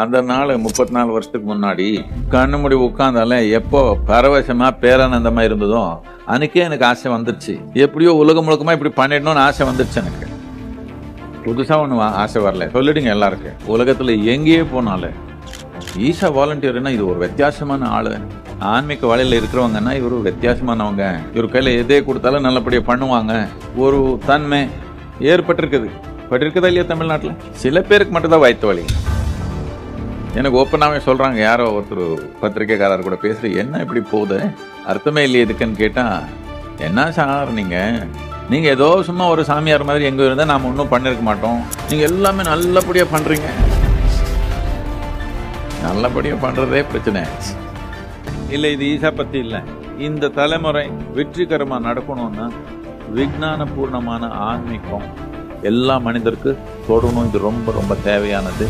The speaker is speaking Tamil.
அந்த நாள் முப்பத்தி நாலு வருஷத்துக்கு முன்னாடி கண்ணு முடி உட்காந்தாலே எப்போ பரவசமா பேரானந்தமா இருந்ததோ அன்னைக்கே எனக்கு ஆசை வந்துருச்சு. எப்படியோ உலகம் முழுக்கமா இப்படி பண்ணிடணும்னு ஆசை வந்துருச்சு எனக்கு. புதுசாக ஒன்று ஆசை வரல. சொல்லிடுங்க எல்லாருக்கும் உலகத்தில் எங்கேயே போனாலும். ஈஷா வாலண்டியர்னா இது ஒரு வித்தியாசமான ஆள். ஆன்மீக வலையில் இருக்கிறவங்கன்னா இவரு வித்தியாசமானவங்க. இவர் கையில் எதே கொடுத்தாலும் நல்லபடியாக பண்ணுவாங்க. ஒரு தன்மை ஏற்பட்டிருக்குது. பட்டிருக்குதா இல்லையா தமிழ்நாட்டில்? சில பேருக்கு மட்டும்தான் வாய்த்த வழி. எனக்கு ஓப்பனாகவே சொல்கிறாங்க யாரோ ஒருத்தர் பத்திரிக்கைக்காரர் கூட பேசுகிற என்ன இப்படி போகுது? அர்த்தமே இல்லையே இதுக்குன்னு கேட்டால் என்ன சார் நீங்கள் நீங்கள் ஏதோ சும்மா ஒரு சாமியார் மாதிரி எங்கே இருந்தால் நாம் ஒன்றும் பண்ணிருக்க மாட்டோம். நீங்கள் எல்லாமே நல்லபடியாக பண்ணுறீங்க நல்லபடியாக பண்ணுறதே பிரச்சனை. இல்லை இது ஈஸா பற்றி இல்லை. இந்த தலைமுறை வெற்றிகரமாக நடக்கணும்னா விஞ்ஞான பூர்ணமான ஆன்மீகம் எல்லா மனிதருக்கு தொடணும் இது ரொம்ப ரொம்ப தேவையானது.